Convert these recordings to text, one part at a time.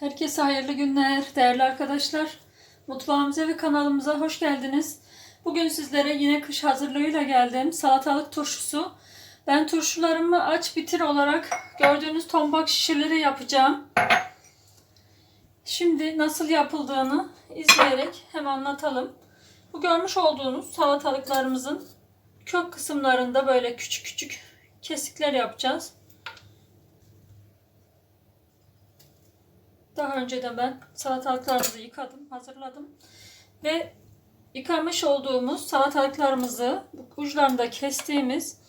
Herkese hayırlı günler değerli arkadaşlar. Mutfağımıza ve kanalımıza hoş geldiniz. Bugün sizlere yine kış hazırlığıyla geldim. Salatalık turşusu. Ben turşularımı aç bitir olarak gördüğünüz tombak şişeleri yapacağım. Şimdi nasıl yapıldığını izleyerek hem anlatalım. Bu görmüş olduğunuz salatalıklarımızın kök kısımlarında böyle küçük küçük kesikler yapacağız. Daha önceden ben salatalıklarımızı yıkadım, hazırladım. Ve yıkamış olduğumuz salatalıklarımızı uçlarında kestiğimiz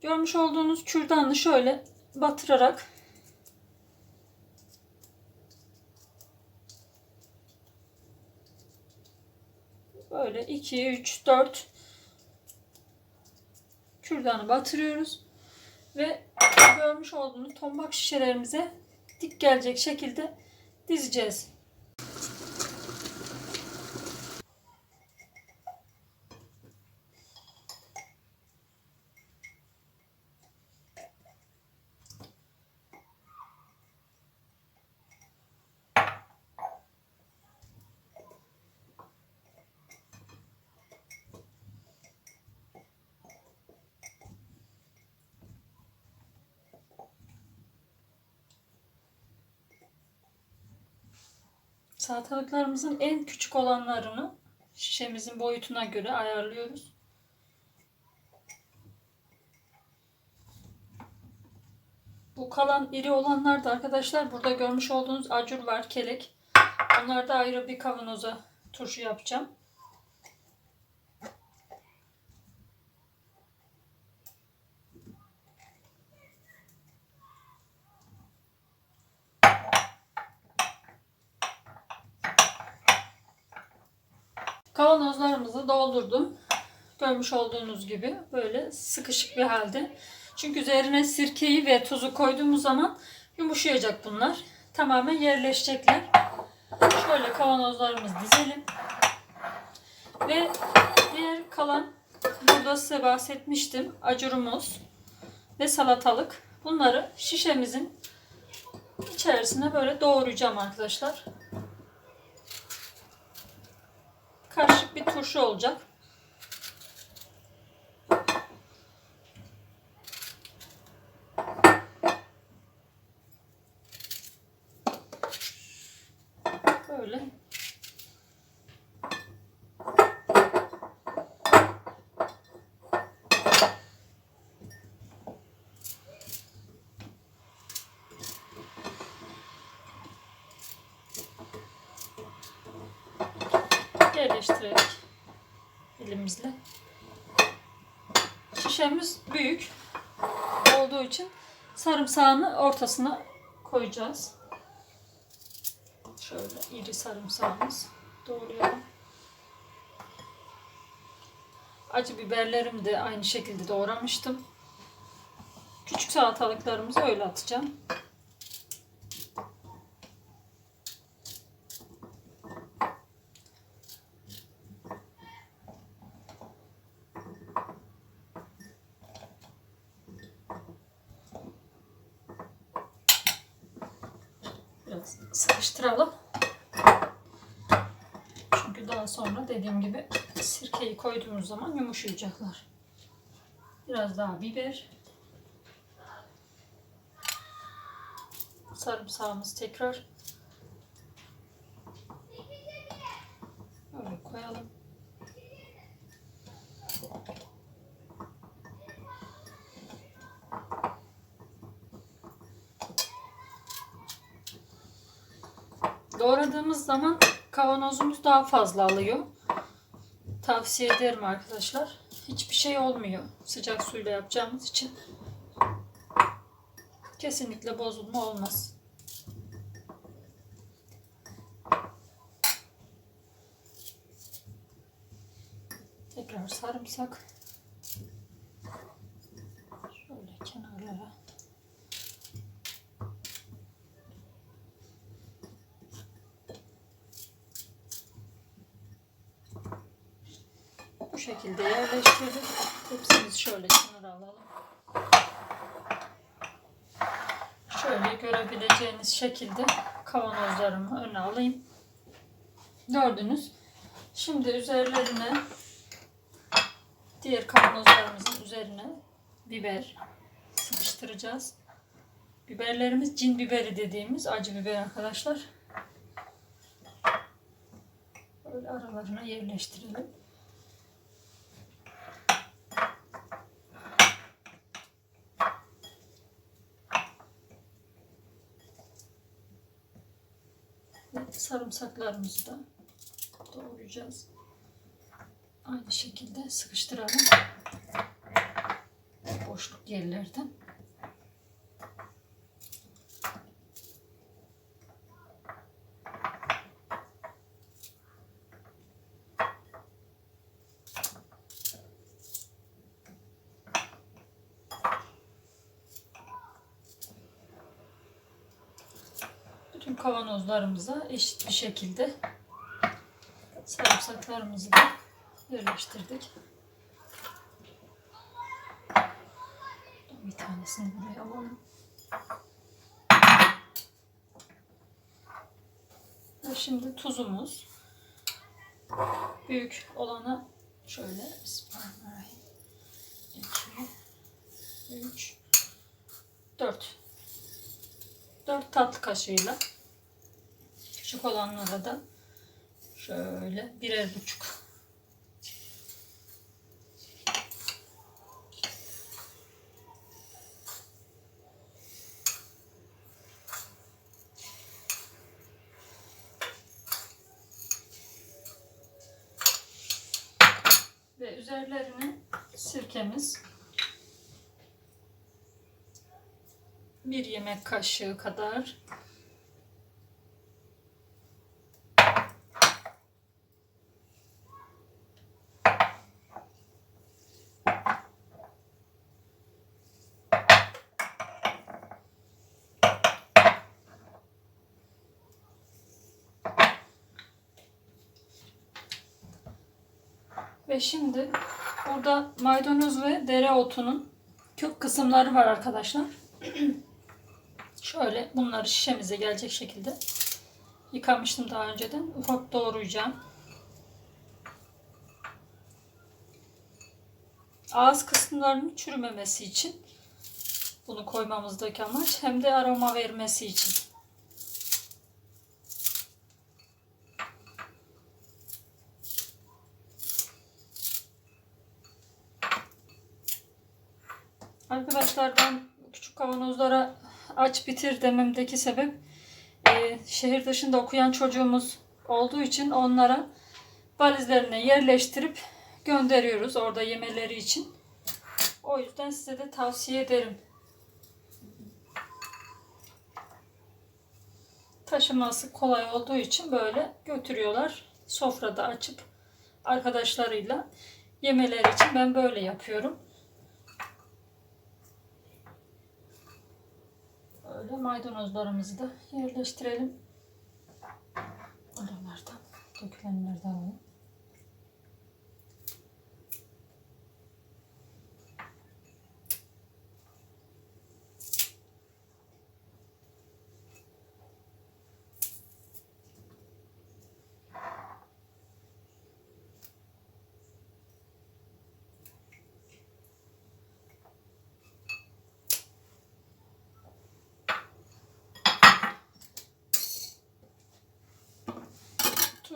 görmüş olduğunuz kürdanı şöyle batırarak böyle 2 3 4 kürdanı batırıyoruz ve görmüş olduğunuz tombak şişelerimize dik gelecek şekilde dizeceğiz. Salatalıklarımızın en küçük olanlarını şişemizin boyutuna göre ayarlıyoruz. Bu kalan iri olanlar da arkadaşlar burada görmüş olduğunuz acur var, kelek. Onları da ayrı bir kavanoza turşu yapacağım. Kavanozlarımızı doldurdum. Görmüş olduğunuz gibi böyle sıkışık bir halde. Çünkü üzerine sirkeyi ve tuzu koyduğumuz zaman yumuşayacak bunlar. Tamamen yerleşecekler. Şöyle kavanozlarımızı dizelim. Ve diğer kalan burada size bahsetmiştim. Acurumuz ve salatalık. Bunları şişemizin içerisine böyle doğrayacağım arkadaşlar. Karışık bir turşu olacak. Böyle. Yerleştirerek elimizle. Şişemiz büyük olduğu için sarımsağını ortasına koyacağız. Şöyle iri sarımsağımız doğrayalım. Acı biberlerimi de aynı şekilde doğramıştım. Küçük salatalıklarımızı öyle atacağım. Sıkıştıralım. Çünkü daha sonra dediğim gibi sirkeyi koyduğumuz zaman yumuşayacaklar. Biraz daha biber. Sarımsağımız tekrar. Böyle koyalım. Doğradığımız zaman kavanozumuz daha fazla alıyor. Tavsiye ederim arkadaşlar. Hiçbir şey olmuyor sıcak suyla yapacağımız için. Kesinlikle bozulma olmaz. Tekrar sarımsak. Şöyle kenarlara. Bu şekilde yerleştirdik. Tepsimizi şöyle kenara alalım. Şöyle görebileceğiniz şekilde kavanozlarımı öne alayım. Gördünüz. Şimdi üzerlerine diğer kavanozlarımızın üzerine biber sıkıştıracağız. Biberlerimiz cin biberi dediğimiz acı biber arkadaşlar. Böyle aralarına yerleştirelim. Ve sarımsaklarımızı da doğrayacağız. Aynı şekilde sıkıştıralım. Boşluk yerlerden. Kavanozlarımıza eşit bir şekilde sarımsaklarımızı da yerleştirdik. Bir tanesini buraya alalım. Ve şimdi tuzumuz. Büyük olanı şöyle Bismillahirrahmanirrahim. 2 3 4 4 tatlı kaşığıyla küçük olanlara da şöyle birer buçuk. Ve üzerlerine sirkemiz. Bir yemek kaşığı kadar Ve şimdi burada maydanoz ve dereotunun kök kısımları var arkadaşlar. Şöyle bunları şişemize gelecek şekilde yıkamıştım daha önceden. Ufak doğrayacağım. Ağız kısımlarının çürümemesi için bunu koymamızdaki amaç hem de aroma vermesi için. Arkadaşlar ben küçük kavanozlara aç bitir dememdeki sebep e, şehir dışında okuyan çocuğumuz olduğu için onlara valizlerine yerleştirip gönderiyoruz orada yemeleri için. O yüzden size de tavsiye ederim. Taşıması kolay olduğu için böyle götürüyorlar. Sofrada açıp arkadaşlarıyla yemeleri için ben böyle yapıyorum. Böyle maydanozlarımızı da yerleştirelim. Aralardan dökülenlerden alalım.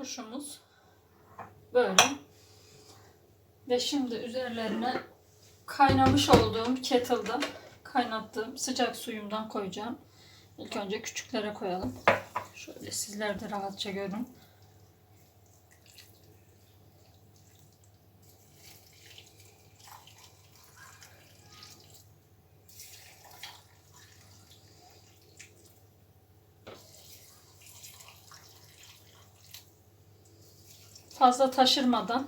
Turşumuz böyle. Ve şimdi üzerlerine kaynamış olduğum kettle'da kaynattığım sıcak suyumdan koyacağım. İlk önce küçüklere koyalım. Şöyle sizler de rahatça görün. Fazla taşırmadan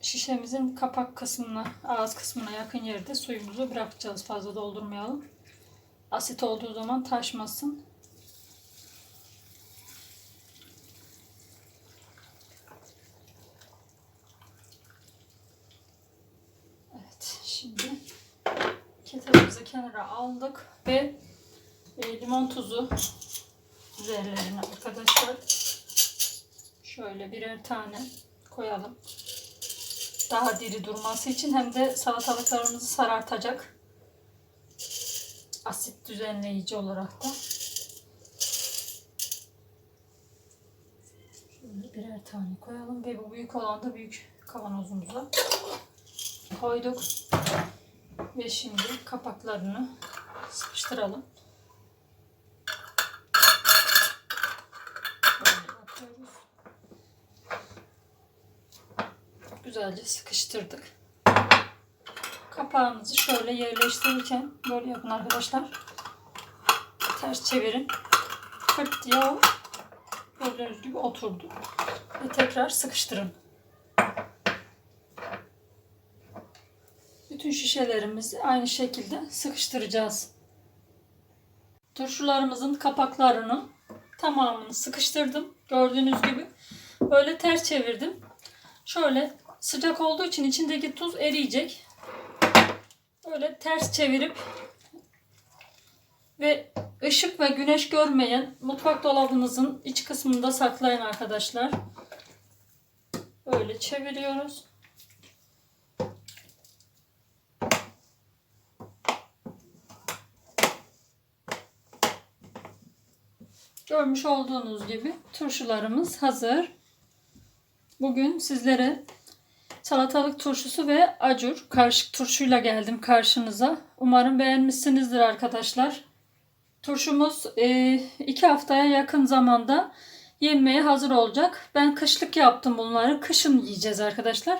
şişemizin kapak kısmına, ağız kısmına yakın yerde suyumuzu bırakacağız. Fazla doldurmayalım. Asit olduğu zaman taşmasın. Evet, şimdi kettle'ımızı kenara aldık ve e, limon tuzu üzerlerine arkadaşlar şöyle birer tane koyalım. Daha diri durması için hem de salatalıklarımızı sarartacak asit düzenleyici olarak da. Şöyle birer tane koyalım ve bu büyük olan da büyük kavanozumuza koyduk. Ve şimdi kapaklarını sıkıştıralım. Böyle yapıyoruz. Güzelce sıkıştırdık. Kapağınızı şöyle yerleştirirken böyle yapın arkadaşlar. Ters çevirin. Fırt diye o gördüğünüz gibi oturdu. Ve tekrar sıkıştırın. Bütün şişelerimizi aynı şekilde sıkıştıracağız. Turşularımızın kapaklarını tamamını sıkıştırdım. Gördüğünüz gibi böyle ters çevirdim. Şöyle sıcak olduğu için içindeki tuz eriyecek. Böyle ters çevirip ve ışık ve güneş görmeyen mutfak dolabınızın iç kısmında saklayın arkadaşlar. Böyle çeviriyoruz. Görmüş olduğunuz gibi turşularımız hazır. Bugün sizlere salatalık turşusu ve acur karışık turşuyla geldim karşınıza. Umarım beğenmişsinizdir arkadaşlar. Turşumuz e, iki haftaya yakın zamanda yenmeye hazır olacak. Ben kışlık yaptım bunları. Kışın yiyeceğiz arkadaşlar.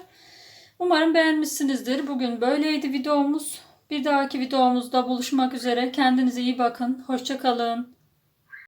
Umarım beğenmişsinizdir. Bugün böyleydi videomuz. Bir dahaki videomuzda buluşmak üzere. Kendinize iyi bakın. Hoşçakalın.